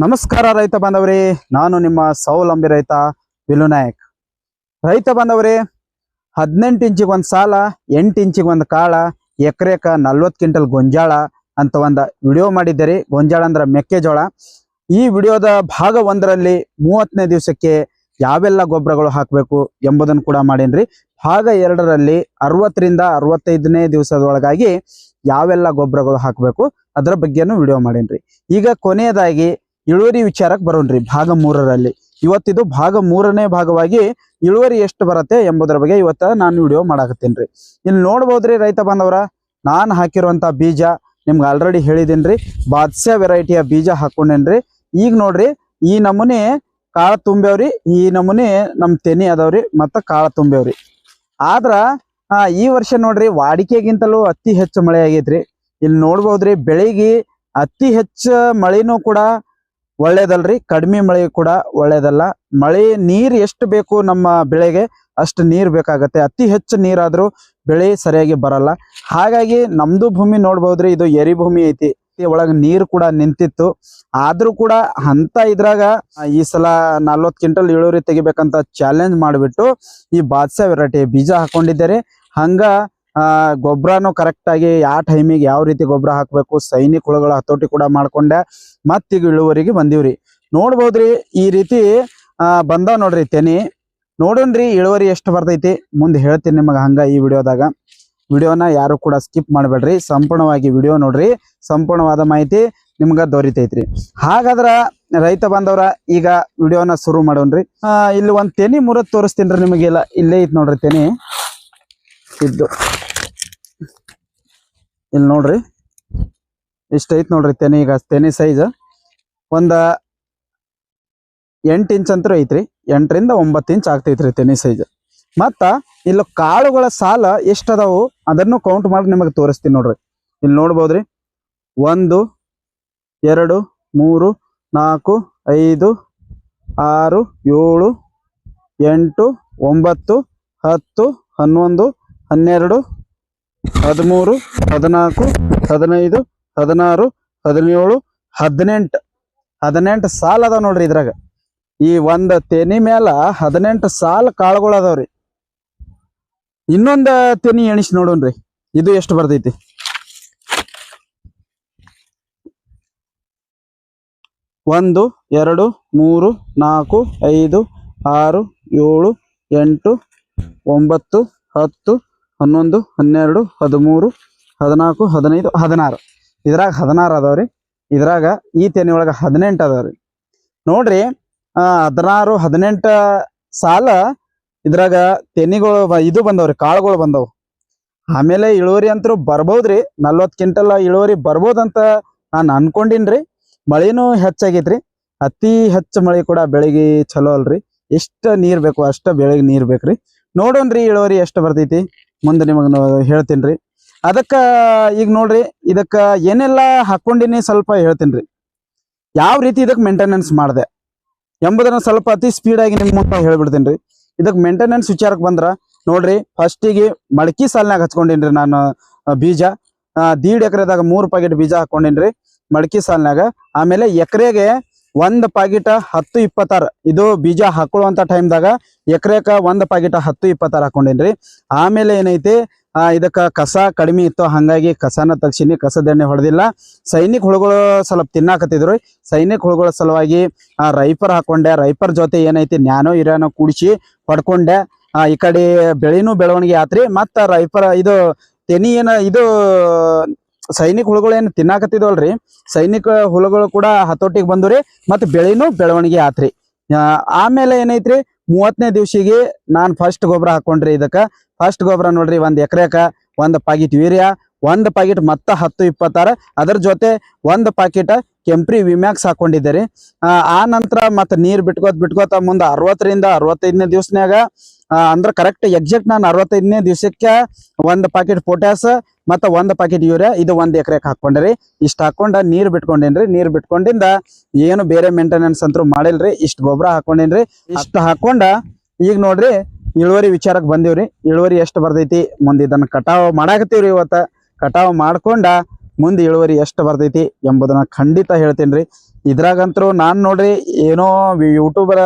ನಮಸ್ಕಾರ ರೈತ ಬಾಂಧವರೇ, ನಾನು ನಿಮ್ಮ ಸ್ವಾವಲಂಬಿ ರೈತ ವಿಲು ನಾಯಕ್. ರೈತ ಬಾಂಧವರೇ, ಹದಿನೆಂಟು ಇಂಚಿಗೆ ಒಂದು ಸಾಲ, ಎಂಟು ಇಂಚಿಗೆ ಒಂದು ಕಾಳ, ಎಕರೆಕ ನಲ್ವತ್ತು ಕ್ವಿಂಟಲ್ ಗೊಂಜಾಳ ಅಂತ ಒಂದು ವಿಡಿಯೋ ಮಾಡಿದ್ದೀರಿ. ಗೊಂಜಾಳ ಅಂದ್ರೆ ಮೆಕ್ಕೆಜೋಳ. ಈ ವಿಡಿಯೋದ ಭಾಗ ಒಂದರಲ್ಲಿ ಮೂವತ್ತನೇ ದಿವಸಕ್ಕೆ ಯಾವೆಲ್ಲ ಗೊಬ್ಬರಗಳು ಹಾಕಬೇಕು ಎಂಬುದನ್ನು ಕೂಡ ಮಾಡೇನ್ರಿ. ಭಾಗ ಎರಡರಲ್ಲಿ ಅರವತ್ತರಿಂದ ಅರವತ್ತೈದನೇ ದಿವಸದೊಳಗಾಗಿ ಯಾವೆಲ್ಲ ಗೊಬ್ಬರಗಳು ಹಾಕಬೇಕು, ಅದರ ಬಗ್ಗೆನೂ ವಿಡಿಯೋ ಮಾಡೀನ್ರಿ. ಈಗ ಕೊನೆಯದಾಗಿ ಇಳುವರಿ ವಿಚಾರಕ್ಕೆ ಬರೋಣ್ರಿ. ಭಾಗ ಮೂರರಲ್ಲಿ. ಇವತ್ತಿದು ಭಾಗ ಮೂರನೇ ಭಾಗವಾಗಿ ಇಳುವರಿ ಎಷ್ಟು ಬರುತ್ತೆ ಎಂಬುದರ ಬಗ್ಗೆ ಇವತ್ತ ನಾನು ವಿಡಿಯೋ ಮಾಡಾಕತ್ತೀನಿ ಇಲ್ಲಿ ನೋಡ್ಬೋದ್ರಿ ರೈತ ಬಾಂಧವರ, ನಾನು ಹಾಕಿರುವಂಥ ಬೀಜ ನಿಮ್ಗೆ ಆಲ್ರೆಡಿ ಹೇಳಿದೀನಿ ಬಾದ್ಶಾ ವೆರೈಟಿಯ ಬೀಜ ಹಾಕೊಂಡೇನ್ರಿ. ಈಗ ನೋಡ್ರಿ, ಈ ನಮೂನೆ ಕಾಳು ತುಂಬ್ಯಾವ್ರಿ, ಈ ನಮೂನೆ ನಮ್ಮ ತೆನಿ ಅದಾವ್ರಿ, ಮತ್ತು ಕಾಳು ತುಂಬ್ಯಾವ್ರಿ. ಆದ್ರ ಈ ವರ್ಷ ನೋಡ್ರಿ ವಾಡಿಕೆಗಿಂತಲೂ ಅತಿ ಹೆಚ್ಚು ಮಳೆ ಆಗೈತ್ರಿ. ಇಲ್ಲಿ ನೋಡ್ಬೋದ್ರಿ, ಬೆಳಿಗ್ಗೆ ಅತಿ ಹೆಚ್ಚು ಮಳೆನೂ ಕೂಡ ಒಳ್ಳೇದಲ್ರಿ. ಕಡಿಮೆ ಮಳೆ ಕೂಡ ಒಳ್ಳೇದಲ್ಲ. ಮಳೆ ನೀರ್ ಎಷ್ಟು ಬೇಕು ನಮ್ಮ ಬೆಳೆಗೆ ಅಷ್ಟು ನೀರ್ ಬೇಕಾಗತ್ತೆ. ಅತಿ ಹೆಚ್ಚು ನೀರಾದರೂ ಬೆಳೆ ಸರಿಯಾಗಿ ಬರಲ್ಲ. ಹಾಗಾಗಿ ನಮ್ದು ಭೂಮಿ ನೋಡ್ಬೋದ್ರಿ, ಇದು ಎರಿ ಭೂಮಿ ಐತಿ. ಒಳಗ ನೀರ್ ಕೂಡ ನಿಂತಿತ್ತು. ಆದ್ರೂ ಕೂಡ ಅಂತ ಇದ್ರಾಗ ಈ ಸಲ ನಲ್ವತ್ ಕ್ವಿಂಟಲ್ ಇಳುವರಿ ತೆಗಿಬೇಕಂತ ಚಾಲೆಂಜ್ ಮಾಡಿಬಿಟ್ಟು ಈ ಬಾದ್ಸಾ ವೆರೈಟಿ ಬೀಜ ಹಾಕೊಂಡಿದ್ದಾರೆ. ಹಂಗ ಆ ಗೊಬ್ಬರನು ಕರೆಕ್ಟ್ ಆಗಿ ಯಾವ ಟೈಮಿಗೆ ಯಾವ ರೀತಿ ಗೊಬ್ಬರ ಹಾಕಬೇಕು, ಸೈನಿಕ ಹುಳುಗಳ ಹತೋಟಿ ಕೂಡ ಮಾಡ್ಕೊಂಡೆ, ಮತ್ತೀಗ ಇಳುವರಿಗೆ ಬಂದಿವ್ರಿ. ನೋಡ್ಬೋದ್ರಿ, ಈ ರೀತಿ, ಆ ಬಂದಾವ್ ನೋಡ್ರಿ ತೆನಿ. ನೋಡೋಣ್ರಿ, ಇಳುವರಿ ಎಷ್ಟು ಬರ್ತೈತಿ. ಮುಂದೆ ಹೇಳ್ತೀನಿ ನಿಮಗೆ ಹಂಗ ಈ ವಿಡಿಯೋದಾಗ. ವಿಡಿಯೋನ ಯಾರು ಕೂಡ ಸ್ಕಿಪ್ ಮಾಡಬೇಡ್ರಿ. ಸಂಪೂರ್ಣವಾಗಿ ವಿಡಿಯೋ ನೋಡ್ರಿ. ಸಂಪೂರ್ಣವಾದ ಮಾಹಿತಿ ನಿಮ್ಗ ದೊರಿತೈತ್ರಿ. ಹಾಗಾದ್ರ ರೈತ ಬಾಂಧವ್ರ, ಈಗ ವಿಡಿಯೋನ ಶುರು ಮಾಡೋಣ್ರಿ. ಇಲ್ಲಿ ಒಂದ್ ತೆನಿ ಮುರತ್ ತೋರಿಸ್ತೀನಿ ನಿಮಗೆಲ್ಲ. ಇಲ್ಲೇ ಐತ್ ನೋಡ್ರಿ ತೆನಿ. ಇದ್ದು. ಇಲ್ಲಿ ನೋಡ್ರಿ. ಇಷ್ಟ ಐತ್ ನೋಡ್ರಿ ತೆನಿ ಈಗ ತೆನಿ ಸೈಜ್ ಒಂದ ಎಂಟು ಇಂಚ್ ಅಂತೂ ಐತ್ರಿ. ಎಂಟರಿಂದ ಒಂಬತ್ತು ಇಂಚ್ ಆಗ್ತೈತ್ರಿ ತೆನಿ ಸೈಜ್ ಮತ್ತ ಇಲ್ಲಿ ಕಾಳುಗಳ ಸಾಲ ಎಷ್ಟು ಅದನ್ನು ಕೌಂಟ್ ಮಾಡಿ ನಿಮಗೆ ತೋರಿಸ್ತೀನಿ ನೋಡ್ರಿ. ಇಲ್ಲಿ ನೋಡ್ಬೋದ್ರಿ. ಒಂದು, ಎರಡು, ಮೂರು, ನಾಲ್ಕು, ಐದು, ಆರು, ಏಳು, ಎಂಟು, ಒಂಬತ್ತು, ಹತ್ತು, ಹನ್ನೊಂದು, ಹನ್ನೆರಡು ಹದಿಮೂರು, ಹದಿನಾಲ್ಕು, ಹದಿನೈದು, ಹದಿನಾರು, ಹದಿನೇಳು, ಹದಿನೆಂಟು. ಹದಿನೆಂಟು ಸಾಲ ಅದಾವ ನೋಡ್ರಿ ಇದ್ರಾಗ. ಈ ಒಂದು ತೆನಿ ಮ್ಯಾಲ ಹದಿನೆಂಟು ಸಾಲ ಕಾಳುಗಳು ಅದಾವ್ರಿ ಇನ್ನೊಂದು ತೆನಿ ಎಣಿಸಿ ನೋಡೋಣ್ರಿ ಇದು ಎಷ್ಟು ಬರ್ತೈತಿ? ಒಂದು, ಎರಡು, ಮೂರು, ನಾಲ್ಕು, ಐದು, ಆರು, ಏಳು, ಎಂಟು, ಒಂಬತ್ತು, ಹತ್ತು ಹನ್ನೊಂದು, ಹನ್ನೆರಡು, ಹದಿಮೂರು, ಹದಿನಾಲ್ಕು, ಹದಿನೈದು, ಹದಿನಾರು. ಇದ್ರಾಗ ಹದಿನಾರು ಅದಾವ್ರಿ ಇದ್ರಾಗ ಈ ತೆನೆ ಒಳಗ ಹದಿನೆಂಟು ರೀ. ನೋಡ್ರಿ ಹದಿನಾರು, ಹದಿನೆಂಟ ಸಾಲ ಇದ್ರಾಗ ತೆನಿಗಳು ಇದು ಬಂದವ್ರಿ ಕಾಳುಗಳು ಬಂದವು. ಆಮೇಲೆ ಇಳುವರಿ ಅಂತೂ ಬರ್ಬೋದ್ರಿ ನಲ್ವತ್ತು ಕ್ವಿಂಟಲ್ ಇಳುವರಿ ಬರ್ಬೋದಂತ ನಾನು ಅನ್ಕೊಂಡಿನ್ರಿ ಮಳಿನೂ ಹೆಚ್ಚಾಗೈತ್ರಿ ಅತಿ ಹೆಚ್ಚು ಮಳೆ ಕೂಡ ಬೆಳಿಗ್ಗೆ ಚಲೋ ಅಲ್ರಿ. ಎಷ್ಟು ನೀರ್ ಬೇಕು ಅಷ್ಟ ಬೆಳಿಗ್ಗೆ ನೀರ್ ಬೇಕ್ರಿ. ರೀ ಇಳುವರಿ ಎಷ್ಟು ಬರ್ತೈತಿ. ಮುಂದೆ ನಿಮಗೆ ಹೇಳ್ತೀನಿ ಅದಕ್ಕ ಈಗ ನೋಡ್ರಿ, ಇದಕ್ಕ ಏನೆಲ್ಲ ಹಾಕೊಂಡಿನಿ ಸ್ವಲ್ಪ ಹೇಳ್ತೀನಿ ಯಾವ ರೀತಿ ಇದಕ್ಕೆ ಮೇಂಟೆನೆನ್ಸ್ ಮಾಡಿದೆ ಎಂಬುದನ್ನು ಸ್ವಲ್ಪ ಅತಿ ಸ್ಪೀಡ್ ಆಗಿ ನಿಮ್ ಮುಂದೆ ಹೇಳ್ಬಿಡ್ತೀನಿ ರೀ. ಇದಕ್ಕೆ ಮೇಂಟೆನೆನ್ಸ್ ವಿಚಾರಕ್ಕೆ ಬಂದ್ರೆ, ನೋಡ್ರಿ ಫಸ್ಟಿಗೆ ಮಡಕಿ ಸಾಲಿನಾಗ ರೀ ನಾನು ಬೀಜ. ದೀಡ್ ಎಕರೆದಾಗ ಮೂರು ಪ್ಯಾಕೆಟ್ ಬೀಜ ಹಾಕೊಂಡಿನ್ರಿ ಮಡಕಿ ಸಾಲಿನಾಗ. ಆಮೇಲೆ ಎಕರೆಗೆ ಒಂದ್ ಪಾಕಿಟ ಹತ್ತು ಇಪ್ಪತ್ತಾರು. ಇದು ಬೀಜ ಹಾಕೊಳ್ಳುವಂತ ಟೈಮ್ದಾಗ ಎಕರೆಕ ಒಂದ್ ಪಾಕಿಟ ಹತ್ತು ಇಪ್ಪತ್ತಾರು ಹಾಕೊಂಡೇನ್ರಿ. ಆಮೇಲೆ ಏನೈತಿ? ಆ, ಇದಕ್ಕ ಕಸ ಕಡಿಮೆ ಇತ್ತು. ಹಂಗಾಗಿ ಕಸನ ತಗ್ಸಿನಿ. ಕಸದ ಎಣ್ಣೆ ಹೊಡೆದಿಲ್ಲ. ಸೈನಿಕ ಹುಳುಗಳು ಸ್ವಲ್ಪ ತಿನ್ನಾಕತ್ತಿದ್ರು. ಸೈನಿಕ ಹುಳುಗಳ ಸಲುವಾಗಿ, ಆ, ರೈಪರ್ ಹಾಕೊಂಡೆ. ರೈಪರ್ ಜೊತೆ ಏನೈತಿ? ನ್ಯಾನೋ ಇರಾನೋ ಕೂಡಿಸಿ ಹೊಡ್ಕೊಂಡೆ. ಆ, ಈ ಕಡೆ ಬೆಳೆನೂ ಬೆಳವಣಿಗೆ ಆತ್ರಿ. ಮತ್ತ ರೈಪರ್, ಇದು ತೆನಿ ಏನ, ಇದು ಸೈನಿಕ ಹುಳುಗಳು ಏನು ತಿನ್ನಾಕತ್ತಿದ್ವಲ್ರಿ ಸೈನಿಕ ಹುಳುಗಳು ಕೂಡ ಹತೋಟಿಗೆ ಬಂದ್ರಿ ಮತ್ತ ಬೆಳೆನೂ ಬೆಳವಣಿಗೆ ಆತ್ರಿ. ಆಮೇಲೆ ಏನೈತ್ರಿ? ಮೂವತ್ತನೇ ದಿವಸಿಗೆ ನಾನ್ ಫಸ್ಟ್ ಗೊಬ್ಬರ ಹಾಕೊಂಡ್ರಿ ಇದಕ್ಕ. ಫಸ್ಟ್ ಗೊಬ್ಬರ ನೋಡ್ರಿ ಒಂದ್ ಎಕರೆಕ ಒಂದ್ ಪಾಕಿಟ್ ಯೂರಿಯಾ ಒಂದ್ ಪಾಕಿಟ್ ಮತ್ತ ಹತ್ತು ಇಪ್ಪತ್ತಾರ. ಅದ್ರ ಜೊತೆ ಒಂದ್ ಪಾಕಿಟ್ ಕೆಂಪ್ರಿ ವಿಮ್ಯಾಕ್ಸ್ ಹಾಕೊಂಡಿದ್ದೆ ಆ ಆ ನಂತರ ಮತ್ತ ನೀರ್ ಬಿಟ್ಕೋತ ಬಿಟ್ಕೋತ ಮುಂದ ಅರವತ್ತರಿಂದ ಅರವತ್ತೈದನೇ ದಿವ್ಸನ್ಯಾಗ ಆ, ಅಂದ್ರ ಕರೆಕ್ಟ್ ಎಕ್ಸಾಕ್ಟ್ ನಾನು ಅರವತ್ತೈದನೇ ದಿವಸಕ್ಕೆ ಒಂದ್ ಪಾಕೆಟ್ ಪೊಟ್ಯಾಸ್ ಮತ್ತ ಒಂದ್ ಪಾಕೆಟ್ ಯೂರಿಯಾ ಇದು ಒಂದ್ ಎಕರೆಕ್ ಹಾಕೊಂಡ್ರಿ. ಇಷ್ಟ ಹಾಕೊಂಡ ನೀರ್ ಬಿಟ್ಕೊಂಡೇನ್ರಿ. ನೀರ್ ಬಿಟ್ಕೊಂಡಿಂದ ಏನು ಬೇರೆ ಮೇಂಟೆನೆನ್ಸ್ ಅಂತೂ ಮಾಡಿಲ್ರಿ. ಇಷ್ಟ ಗೊಬ್ಬರ ಹಾಕೊಂಡೇನ್ರಿ. ಇಷ್ಟ ಹಾಕೊಂಡ ಈಗ ನೋಡ್ರಿ ಇಳುವರಿ ವಿಚಾರಕ್ಕೆ ಬಂದಿವ್ರಿ. ಇಳುವರಿ ಎಷ್ಟು ಬರ್ತೈತಿ? ಮುಂದೆ ಇದನ್ನ ಕಟಾವ್ ಮಾಡಾಕತ್ತೀವ್ರಿ ಇವತ್ತ. ಕಟಾವ್ ಮಾಡ್ಕೊಂಡ ಮುಂದೆ ಇಳುವರಿ ಎಷ್ಟು ಬರ್ತೈತಿ ಎಂಬುದನ್ನ ಖಂಡಿತ ಹೇಳ್ತೇನ್ರಿ. ಇದ್ರಾಗಂತರೂ ನಾನ್ ನೋಡ್ರಿ ಏನೋ ಯೂಟ್ಯೂಬರ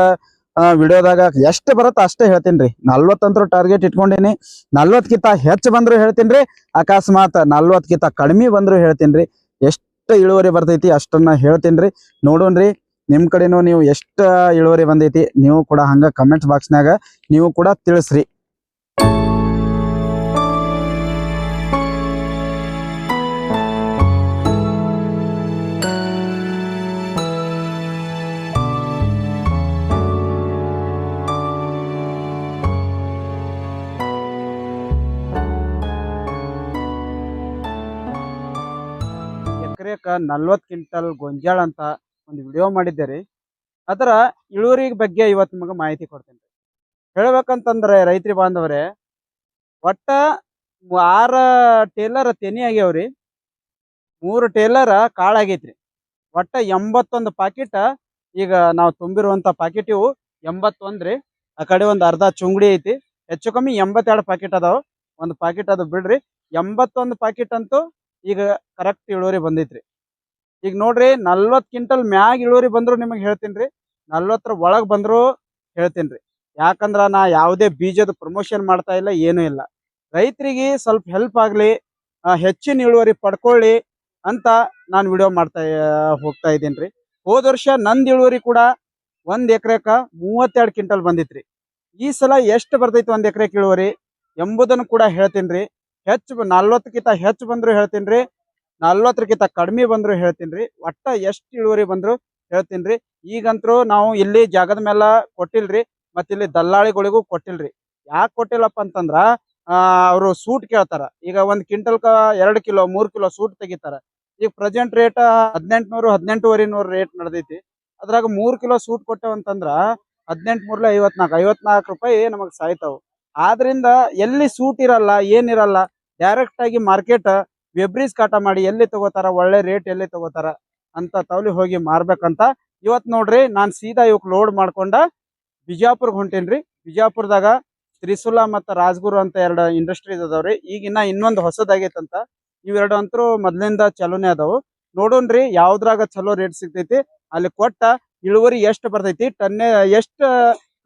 ವಿಡಿಯೋದಾಗ ಎಷ್ಟು ಬರುತ್ತೆ ಅಷ್ಟೇ ಹೇಳ್ತೀನಿ ರೀ ನಲ್ವತ್ತಂತ್ರ ಟಾರ್ಗೆಟ್ ಇಟ್ಕೊಂಡೀನಿ. ನಲ್ವತ್ಕಿಂತ ಹೆಚ್ಚು ಬಂದ್ರು ಹೇಳ್ತೀನಿ ರೀ ಅಕಸ್ಮಾತ್ ನಲ್ವತ್ಕಿಂತ ಕಡಿಮೆ ಬಂದ್ರು ಹೇಳ್ತೀನಿ ರೀ ಎಷ್ಟು ಇಳುವರಿ ಬರ್ತೈತಿ ಅಷ್ಟನ್ನ ಹೇಳ್ತೀನಿ ರೀ ನೋಡೋಣ್ರಿ ನಿಮ್ಮ ಕಡೆನೂ ನೀವು ಎಷ್ಟು ಇಳುವರಿ ಬಂದೈತಿ, ನೀವು ಕೂಡ ಹಂಗ ಕಮೆಂಟ್ಸ್ ಬಾಕ್ಸ್ನಾಗ ನೀವು ಕೂಡ ತಿಳಿಸ್ರಿ. ನಲ್ವತ್ತು ಕ್ವಿಂಟಲ್ ಗೊಂಜಾಳ ಅಂತ ಒಂದು ವಿಡಿಯೋ ಮಾಡಿದ್ದೆ ರೀ. ಅದರ ಇಳುವರಿ ಬಗ್ಗೆ ಇವತ್ತು ನಿಮಗೆ ಮಾಹಿತಿ ಕೊಡ್ತೇನೆ ಹೇಳ್ಬೇಕಂತಂದ್ರೆ ರೈತರಿ ಬಾಂಧವರೇ, ಒಟ್ಟ ಆರ ಟೇಲರ್ ತೆನಿ ಆಗ್ಯಾವ್ರಿ ಮೂರು ಟೇಲರ್ ಕಾಳಾಗೈತ್ರಿ ಒಟ್ಟ ಎಂಬತ್ತೊಂದು ಪಾಕಿಟ್ ಈಗ ನಾವು ತುಂಬಿರುವಂತ ಪಾಕಿಟ್ ಇವು ಎಂಬತ್ತೊಂದ್ರಿ ಆ ಕಡೆ ಒಂದು ಅರ್ಧ ಚುಂಗಡಿ ಐತಿ. ಹೆಚ್ಚು ಕಮ್ಮಿ ಎಂಬತ್ತೆರಡು ಪಾಕಿಟ್ ಅದಾವ. ಒಂದು ಪಾಕಿಟ್ ಅದು ಬಿಡ್ರಿ. ಎಂಬತ್ತೊಂದು ಪಾಕಿಟ್ ಅಂತೂ ಈಗ ಕರೆಕ್ಟ್ ಇಳುವರಿ ಬಂದೈತ್ರಿ. ಈಗ ನೋಡ್ರಿ ನಲ್ವತ್ ಕ್ವಿಂಟಲ್ ಮ್ಯಾಗ ಇಳುವರಿ ಬಂದ್ರು ನಿಮಗೆ ಹೇಳ್ತೀನಿ ನಲ್ವತ್ತರ ಒಳಗ್ ಬಂದ್ರು ಹೇಳ್ತೀನಿ ರೀ. ಯಾಕಂದ್ರ ನಾ ಯಾವುದೇ ಬೀಜದ ಪ್ರಮೋಷನ್ ಮಾಡ್ತಾ ಇಲ್ಲ, ಏನೂ ಇಲ್ಲ. ರೈತರಿಗೆ ಸ್ವಲ್ಪ ಹೆಲ್ಪ್ ಆಗ್ಲಿ ಹೆಚ್ಚಿನ ಇಳುವರಿ ಪಡ್ಕೊಳ್ಳಿ ಅಂತ ನಾನು ವಿಡಿಯೋ ಮಾಡ್ತಾ ಹೋಗ್ತಾ ಇದ್ದೀನಿ ರೀ. ಹೋದ ವರ್ಷ ನಂದು ಇಳುವರಿ ಕೂಡ ಒಂದ್ ಎಕರೆಕ ಮೂವತ್ತೆರಡು ಕ್ವಿಂಟಲ್ ಬಂದಿತ್ರಿ. ಈ ಸಲ ಎಷ್ಟು ಬರ್ತೈತಿ ಒಂದ್ ಎಕರೆಕ್ ಇಳುವರಿ ಎಂಬುದನ್ನು ಕೂಡ ಹೇಳ್ತೀನಿ ರೀ. ಹೆಚ್ಚು, ನಲ್ವತ್ತಕ್ಕಿಂತ ಹೆಚ್ಚು ಬಂದ್ರು ಹೇಳ್ತೀನಿ ರೀ. ನಲ್ವತ್ತರಕ್ಕಿಂತ ಕಡಿಮೆ ಬಂದ್ರು ಹೇಳ್ತೀನಿ ರೀ ಒಟ್ಟ ಎಷ್ಟು ಇಳುವರಿ ಬಂದ್ರು ಹೇಳ್ತೀನಿ ರೀ ಈಗಂತರೂ ನಾವು ಇಲ್ಲಿ ಜಾಗದ ಮೇಲೆ ಕೊಟ್ಟಿಲ್ರಿ, ಮತ್ತೆ ಇಲ್ಲಿ ದಲ್ಲಾಳಿಗಳಿಗೂ ಕೊಟ್ಟಿಲ್ರಿ. ಯಾಕೆ ಕೊಟ್ಟಿಲ್ಲಪ್ಪ ಅಂತಂದ್ರ ಅವರು ಸೂಟ್ ಕೇಳ್ತಾರ. ಈಗ ಒಂದು ಕ್ವಿಂಟಲ್ಕ ಎರಡು ಕಿಲೋ, ಮೂರ್ ಕಿಲೋ ಸೂಟ್ ತೆಗಿತಾರ. ಈಗ ಪ್ರೆಸೆಂಟ್ ರೇಟ್ ಹದಿನೆಂಟುನೂರು ಹದಿನೆಂಟುವರೆ ನೂರು ರೇಟ್ ನಡೆದೈತಿ. ಅದ್ರಾಗ ಮೂರ್ ಕಿಲೋ ಸೂಟ್ ಕೊಟ್ಟೇವಂತಂದ್ರ ಹದಿನೆಂಟು ಮೂರ್ಲೆ ಐವತ್ನಾಲ್ಕು ಐವತ್ನಾಲ್ಕು ರೂಪಾಯಿ ನಮಗ್ ಸಾಯ್ತಾವು. ಆದ್ರಿಂದ ಎಲ್ಲಿ ಸೂಟ್ ಇರಲ್ಲ ಏನಿರಲ್ಲ ಡೈರೆಕ್ಟ್ ಆಗಿ ಮಾರ್ಕೆಟ್ ವೆಬ್ರೀಸ್ ಕಾಟ ಮಾಡಿ ಎಲ್ಲಿ ತಗೋತಾರ, ಒಳ್ಳೆ ರೇಟ್ ಎಲ್ಲಿ ತಗೋತಾರ ಅಂತ ತವಲಿ ಹೋಗಿ ಮಾರ್ಬೇಕಂತ ಇವತ್ ನೋಡ್ರಿ ನಾನ್ ಸೀದಾ ಇವಕ್ ಲೋಡ್ ಮಾಡ್ಕೊಂಡ ಬಿಜಾಪುರ್ಗ್ ಹೊಂಟೇನ್ರಿ. ಬಿಜಾಪುರದಾಗ ತ್ರಿಶೂಲ ಮತ್ತ ರಾಜ್ಗುರು ಅಂತ ಎರಡು ಇಂಡಸ್ಟ್ರೀಸ್ ಅದಾವ್ರಿ. ಈಗ ಇನ್ನ ಇನ್ನೊಂದು ಹೊಸದಾಗೈತಂತ. ಇವೆರಡು ಅಂತರೂ ಮೊದ್ಲಿಂದ ಚಲೋನೇ ಅದಾವು. ನೋಡೋಣ್ರಿ ಯಾವ್ದ್ರಾಗ ಚಲೋ ರೇಟ್ ಸಿಗ್ತೈತಿ. ಅಲ್ಲಿ ಕೊಟ್ಟ ಇಳುವರಿ ಎಷ್ಟು ಬರ್ತೈತಿ, ಟನ್ನೆ ಎಷ್ಟ್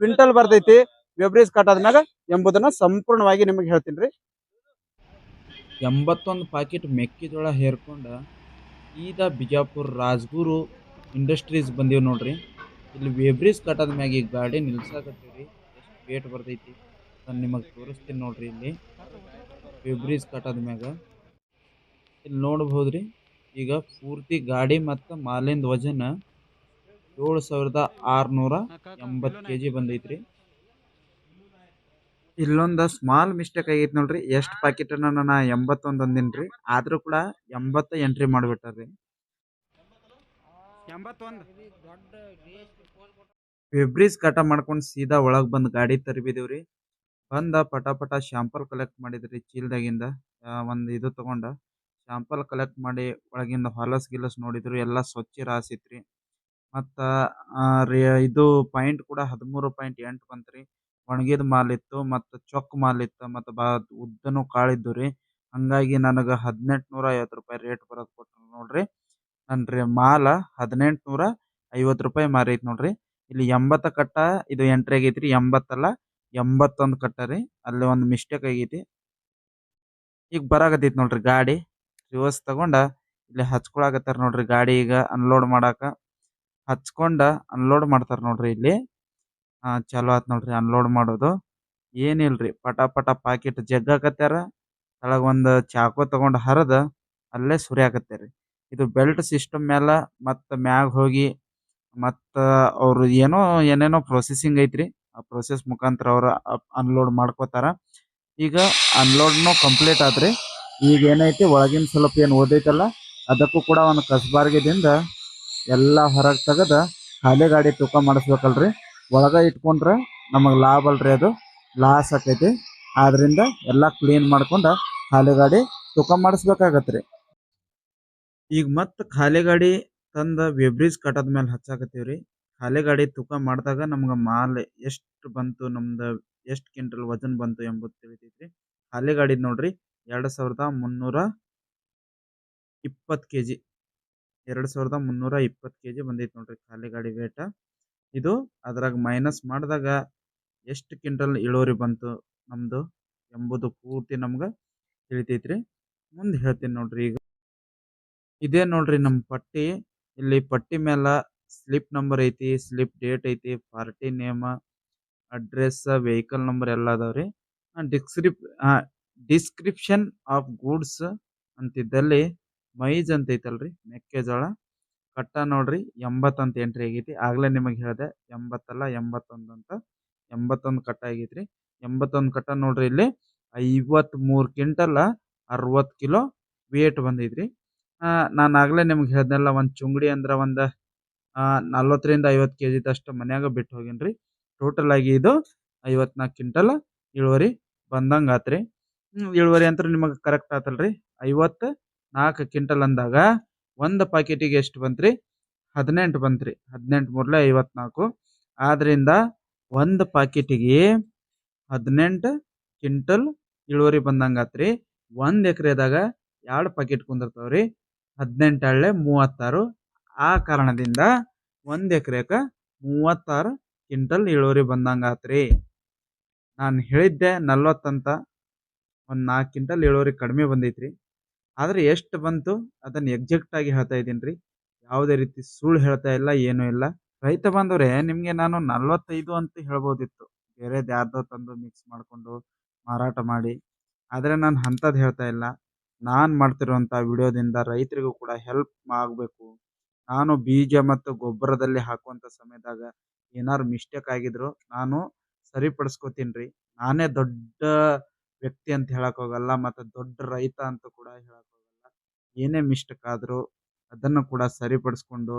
ಕ್ವಿಂಟಲ್ ಬರ್ತೈತಿ ವೆಬ್ರೀಸ್ ಕಟ್ಟಾದ್ಮ್ಯಾಗ ಎಂಬುದನ್ನ ಸಂಪೂರ್ಣವಾಗಿ ನಿಮಗೆ ಹೇಳ್ತೀನಿ ಎಂಬತ್ತೊಂದು ಪಾಕಿಟ್ ಮೆಕ್ಕೆಜೋಳ ಹೇರ್ಕೊಂಡು ಸೀದಾ ಬಿಜಾಪುರ ರಾಜ್ಗುರು ಇಂಡಸ್ಟ್ರೀಸ್ ಬಂದೀವಿ ನೋಡ್ರಿ. ಇಲ್ಲಿ ವೇಬ್ರಿಜ್ ಕಟ್ಟದ ಮ್ಯಾಗ ಈಗ ಗಾಡಿ ನಿಲ್ಸಾಕತ್ತೀವಿ ಎಷ್ಟು ವೇಟ್ ಬರ್ತೈತಿ ನಾನು ನಿಮಗೆ ತೋರಿಸ್ತೀನಿ ನೋಡ್ರಿ ಇಲ್ಲಿ. ವೇಬ್ರಿಜ್ ಕಟ್ಟದ ಮ್ಯಾಗ. ಇಲ್ಲಿ ನೋಡ್ಬೋದ್ರಿ ಈಗ ಪೂರ್ತಿ ಗಾಡಿ ಮತ್ತು ಮಾಲಿಂದ ವಜನ ಏಳು ಸಾವಿರದ ಆರುನೂರ ಎಂಬತ್ತು ಕೆ ಜಿ ಬಂದೈತ್ರಿ. ಇಲ್ಲೊಂದು ಸ್ಮಾಲ್ ಮಿಸ್ಟೇಕ್ ಆಗೈತಿ ನೋಡ್ರಿ. ಎಷ್ಟು ಪ್ಯಾಕೆಟ್ ನಾ ಎಂಬತ್ತೊಂದು ಅಂದಿನ್ರಿ. ಆದ್ರೂ ಕೂಡ ಎಂಬತ್ತ ಎಂಟ್ರಿ ಮಾಡಿಬಿಟ್ಟಾರ್ರಿ. ಫೆಬ್ರಿಸ್ ಕಟ ಮಾಡ್ಕೊಂಡು ಸೀದಾ ಒಳಗ್ ಬಂದ್ ಗಾಡಿ ತರಿಬಿದೇವ್ರಿ. ಬಂದ ಪಟ ಪಟ ಶಾಂಪಲ್ ಕಲೆಕ್ಟ್ ಮಾಡಿದ್ರಿ ಚೀಲ್ದಾಗಿಂದ. ಒಂದು ಇದು ತಗೊಂಡ. ಶಾಂಪಲ್ ಕಲೆಕ್ಟ್ ಮಾಡಿ ಒಳಗಿಂದ ಹೊಲಸ್ ಗಿಲಸ್ ನೋಡಿದ್ರು ಎಲ್ಲಾ ಸ್ವಚ್ಛ ರಾಸಿತ್ರಿ ಮತ್ತ ಇದು ಪಾಯಿಂಟ್ ಕೂಡ ಹದಿಮೂರು ಪಾಯಿಂಟ್ ಎಂಟು ಬಂತ್ರಿ. ಒಣಗಿದ ಇತ್ತು ಮತ್ತು ಚೊಕ್ಕ ಮಾಲಿತ್ತು ಮತ್ತು ಬಾ ಉದ್ದನು ಇದ್ದು ರೀ. ಹಂಗಾಗಿ ನನಗೆ ಹದಿನೆಂಟು ನೂರ ಐವತ್ತು ರೂಪಾಯಿ ರೇಟ್ ಬರೋದು ಕೊಟ್ರು ನೋಡ್ರಿ. ನನ್ನ ಮಾಲ ಹದಿನೆಂಟು ನೂರ ಐವತ್ತು ರೂಪಾಯಿ ಮಾರೈತಿ ನೋಡ್ರಿ. ಇಲ್ಲಿ ಎಂಬತ್ತ ಕಟ್ಟ ಇದು ಎಂಟ್ರಿ ಆಗೈತ್ರಿ ಎಂಬತ್ತಲ್ಲ ಎಂಬತ್ತೊಂದು ಕಟ್ಟ ರೀ. ಅಲ್ಲಿ ಒಂದು ಮಿಸ್ಟೇಕ್ ಆಗೈತಿ. ಈಗ ಬರಾಕತ್ತೈತಿ ನೋಡ್ರಿ ಗಾಡಿ. ರಿವರ್ಸ್ ತಗೊಂಡ ಇಲ್ಲಿ ಹಚ್ಕೊಳಕತ್ತಾರ ನೋಡ್ರಿ ಗಾಡಿ ಈಗ ಅನ್ಲೋಡ್ ಮಾಡಾಕ. ಹಚ್ಕೊಂಡ ಅನ್ಲೋಡ್ ಮಾಡ್ತಾರ ನೋಡ್ರಿ ಇಲ್ಲಿ. ಹಾ ಚಲೋ ಆತ್ ನೋಡ್ರಿ ಅನ್ಲೋಡ್ ಮಾಡೋದು. ಏನಿಲ್ರಿ ಪಟ ಪಟ ಪಾಕೆಟ್ ಜಗ್ಗಾಕತ್ಯಾರ ಕೆಳಗ್ ಒಂದ್ ಚಾಕು ತಗೊಂಡ್ ಹರಿದ ಅಲ್ಲೇ ಸುರಿಯಾಕತ್ಯಾರಿ ಇದು ಬೆಲ್ಟ್ ಸಿಸ್ಟಮ್ ಮ್ಯಾಲ ಮತ್ತ ಮ್ಯಾಗ್ ಹೋಗಿ ಮತ್ತ ಅವ್ರು ಏನೋ ಏನೇನೋ ಪ್ರೊಸೆಸಿಂಗ್ ಐತ್ರಿ, ಆ ಪ್ರೊಸೆಸ್ ಮುಖಾಂತರ ಅವ್ರ ಅನ್ಲೋಡ್ ಮಾಡ್ಕೋತಾರ. ಈಗ ಅನ್ಲೋಡ್ನು ಕಂಪ್ಲೀಟ್ ಆದ್ರಿ ಈಗ ಏನೈತಿ, ಒಳಗಿನ ಸ್ವಲ್ಪ ಏನ್ ಓದೈತಲ್ಲ, ಅದಕ್ಕೂ ಕೂಡ ಒಂದು ಕಸಬಾರ್ಗಿದಿಂದ ಎಲ್ಲಾ ಹೊರಗ್ ತೆಗೆದ ಖಾಲಿ ಗಾಡಿ ತೂಕ ಮಾಡಿಸ್ಬೇಕಲ್ರಿ. ಒಳಗ ಇಟ್ಕೊಂಡ್ರೆ ನಮಗೆ ಲಾಭ ಅಲ್ರಿ ಅದು. ಲಾಸ್ ಆಕೈತಿ. ಆದ್ರಿಂದ ಎಲ್ಲ ಕ್ಲೀನ್ ಮಾಡ್ಕೊಂಡು ಖಾಲಿ ಗಾಡಿ ತೂಕ ಮಾಡಿಸ್ಬೇಕಾಗತ್ರಿ. ಈಗ ಮತ್ತೆ ಖಾಲಿ ಗಾಡಿ ತಂದ ವೆಬ್ರಿಜ್ ಕಟ್ಟದ ಮೇಲೆ ಹಚ್ಚಾಕತ್ತೀವ್ರಿ. ಖಾಲಿ ಗಾಡಿ ತೂಕ ಮಾಡಿದಾಗ ನಮ್ಗೆ ಮಾಲ್ ಎಷ್ಟು ಬಂತು, ನಮ್ದು ಎಷ್ಟು ಕ್ವಿಂಟಲ್ ವಜನ್ ಬಂತು ಎಂಬುದು ತಿಳಿತೈತ್ರಿ. ಖಾಲಿ ಗಾಡಿ ನೋಡ್ರಿ, ಎರಡ್ ಸಾವಿರದ ಮುನ್ನೂರ ಇಪ್ಪತ್ತು ಕೆ ಜಿ ಎರಡು ಸಾವಿರದ ಮುನ್ನೂರ ಇಪ್ಪತ್ತು ಕೆ ಜಿ ಬಂದೈತೆ ನೋಡ್ರಿ ಖಾಲಿ ಗಾಡಿ ವೇಟ. ಇದು ಅದ್ರಾಗ ಮೈನಸ್ ಮಾಡಿದಾಗ ಎಷ್ಟು ಕ್ವಿಂಟಲ್ ಇಳುವರಿ ಬಂತು ನಮ್ಮದು ಎಂಬುದು ಪೂರ್ತಿ ನಮ್ಗೆ ತಿಳಿತೈತ್ರಿ. ಮುಂದೆ ಹೇಳ್ತೀನಿ ನೋಡ್ರಿ ಈಗ. ಇದೇ ನೋಡ್ರಿ ನಮ್ಮ ಪಟ್ಟಿ. ಇಲ್ಲಿ ಪಟ್ಟಿ ಮೇಲೆ ಸ್ಲಿಪ್ ನಂಬರ್ ಐತಿ ಸ್ಲಿಪ್ ಡೇಟ್ ಐತಿ party name address vehicle number ಎಲ್ಲ ಅದಾವ್ರಿ ಡಿಸ್ಕ್ರಿಪ್ ಡಿಸ್ಕ್ರಿಪ್ಷನ್ ಆಫ್ ಗೂಡ್ಸ್ ಅಂತಿದ್ದಲ್ಲಿ ಮೈಜ್ ಅಂತ ಐತಲ್ರಿ ಮೆಕ್ಕೆಜೋಳ. ಕಟ್ಟ ನೋಡ್ರಿ ಎಂಬತ್ತು ಅಂತ ಎಂಟ್ರಿ ಆಗೈತಿ. ಆಗ್ಲೇ ನಿಮಗೆ ಹೇಳಿದೆ ಎಂಬತ್ತಲ್ಲ ಎಂಬತ್ತೊಂದು ಅಂತ. ಎಂಬತ್ತೊಂದು ಕಟ್ಟ ಆಗೈತ್ರಿ. ಎಂಬತ್ತೊಂದು ಕಟ್ಟ ನೋಡ್ರಿ ಇಲ್ಲಿ ಐವತ್ಮೂರು ಕ್ವಿಂಟಲ್ ಅರವತ್ತು ಕಿಲೋ ವೇಟ್ ಬಂದೈತ್ರಿ. ನಾನು ಆಗ್ಲೇ ನಿಮ್ಗೆ ಹೇಳ್ದೆಲ್ಲ ಒಂದು ಚುಂಗಡಿ ಅಂದ್ರೆ ಒಂದು ನಲ್ವತ್ತರಿಂದ ಐವತ್ತು ಕೆ ಜಿದಷ್ಟು ಮನ್ಯಾಗ ಬಿಟ್ಟು ಹೋಗಿನ್ರಿ. ಟೋಟಲ್ ಆಗಿ ಇದು ಐವತ್ನಾಲ್ಕು ಕ್ವಿಂಟಲ್ ಇಳುವರಿ ಬಂದಂಗೆ ಆತ್ರಿ. ಇಳುವರಿ ಅಂತ ನಿಮಗೆ ಕರೆಕ್ಟ್ ಆತಲ್ರಿ. ಐವತ್ತು ನಾಲ್ಕು ಕ್ವಿಂಟಲ್ ಅಂದಾಗ ಒಂದು ಪಾಕೆಟಿಗೆ ಎಷ್ಟು ಬಂತ್ರಿ? ಹದಿನೆಂಟು ಬಂತ್ರಿ. ಹದಿನೆಂಟು ಮೂರಲೆ ಐವತ್ನಾಲ್ಕು. ಆದ್ದರಿಂದ ಒಂದು ಪಾಕೆಟಿಗೆ ಹದಿನೆಂಟು ಕ್ವಿಂಟಲ್ ಇಳುವರಿ ಬಂದಂಗಾತ್ರಿ. ಒಂದು ಎಕರೆದಾಗ ಎರಡು ಪಾಕೆಟ್ ಕುಂದಿರ್ತಾವ್ರಿ? ಹದಿನೆಂಟು ಹಳ್ಳೆ ಮೂವತ್ತಾರು. ಆ ಕಾರಣದಿಂದ ಒಂದು ಎಕರೆಗೆ ಮೂವತ್ತಾರು ಕ್ವಿಂಟಲ್ ಇಳುವರಿ ಬಂದಂಗೆ ಆತ್ರಿ ನಾನು ಹೇಳಿದ್ದೆ ನಲ್ವತ್ತಂತ ಒಂದು ನಾಲ್ಕು ಕ್ವಿಂಟಲ್ ಇಳುವರಿ ಕಡಿಮೆ ಬಂದೈತ್ರಿ. ಆದರೆ ಎಷ್ಟು ಬಂತು? ಅದನ್ನು ಎಕ್ಸಾಕ್ಟ್ ಆಗಿ ಹೇಳ್ತಾ ಇದ್ದೀನಿ ರೀ ಯಾವುದೇ ರೀತಿ ಸುಳ್ಳು ಹೇಳ್ತಾ ಇಲ್ಲ, ಏನೂ ಇಲ್ಲ. ರೈತ ಬಂದವ್ರೆ, ನಿಮಗೆ ನಾನು ನಲ್ವತ್ತೈದು ಅಂತ ಹೇಳ್ಬೋದಿತ್ತು. ಬೇರೆದು ಯಾರ್ದೋ ತಂದು ಮಿಕ್ಸ್ ಮಾಡಿಕೊಂಡು ಮಾರಾಟ ಮಾಡಿ. ಆದರೆ ನಾನು ಅಂಥದ್ದು ಹೇಳ್ತಾ ಇಲ್ಲ. ನಾನು ಮಾಡ್ತಿರುವಂಥ ವಿಡಿಯೋದಿಂದ ರೈತರಿಗೂ ಕೂಡ ಹೆಲ್ಪ್ ಆಗಬೇಕು. ನಾನು ಬೀಜ ಮತ್ತು ಗೊಬ್ಬರದಲ್ಲಿ ಹಾಕುವಂಥ ಸಮಯದಾಗ ಏನಾದ್ರು ಮಿಸ್ಟೇಕ್ ಆಗಿದ್ರು ನಾನು ಸರಿಪಡಿಸ್ಕೋತೀನಿ ರೀ ನಾನೇ ದೊಡ್ಡ ವ್ಯಕ್ತಿ ಅಂತ ಹೇಳೋಕ್ಕೋಗಲ್ಲ, ಮತ್ತು ದೊಡ್ಡ ರೈತ ಅಂತ ಕೂಡ ಹೇಳಕ್ ಹೋಗಲ್ಲ ಏನೇ ಮಿಸ್ಟೇಕ್ ಆದರೂ ಅದನ್ನು ಕೂಡ ಸರಿಪಡಿಸ್ಕೊಂಡು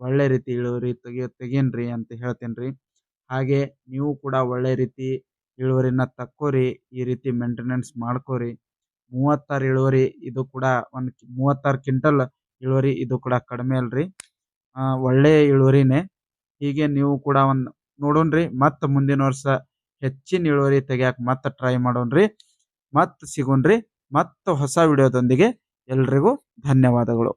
ಒಳ್ಳೆ ರೀತಿ ಇಳುವರಿ ತೆಗಿ ತೆಗೀನ್ರಿ ಅಂತ ಹೇಳ್ತೀನಿ ರೀ ಹಾಗೆ ನೀವು ಕೂಡ ಒಳ್ಳೆ ರೀತಿ ಇಳುವರಿನ ತಕ್ಕೋರಿ, ಈ ರೀತಿ ಮೇಂಟೆನೆನ್ಸ್ ಮಾಡ್ಕೋರಿ. ಮೂವತ್ತಾರು ಇಳುವರಿ ಇದು ಕೂಡ ಒಂದು ಮೂವತ್ತಾರು ಕ್ವಿಂಟಲ್ ಇಳುವರಿ ಇದು ಕೂಡ ಕಡಿಮೆ ಅಲ್ರಿ. ಒಳ್ಳೆಯ ಇಳುವರಿನೇ. ಹೀಗೆ ನೀವು ಕೂಡ ಒಂದು ನೋಡೋಣ್ರಿ, ಮತ್ತೆ ಮುಂದಿನ ವರ್ಷ ಹೆಚ್ಚಿನ ಇಳುವರಿ ತೆಗಿಯಕ್ಕೆ ಮತ್ತೆ ಟ್ರೈ ಮಾಡೋಣ್ರಿ, ಮತ್ತೆ ಸಿಗೋಣ್ರಿ, ಮತ್ತೆ ಹೊಸ ವಿಡಿಯೋದೊಂದಿಗೆ ಎಲ್ರಿಗೂ ಧನ್ಯವಾದಗಳು.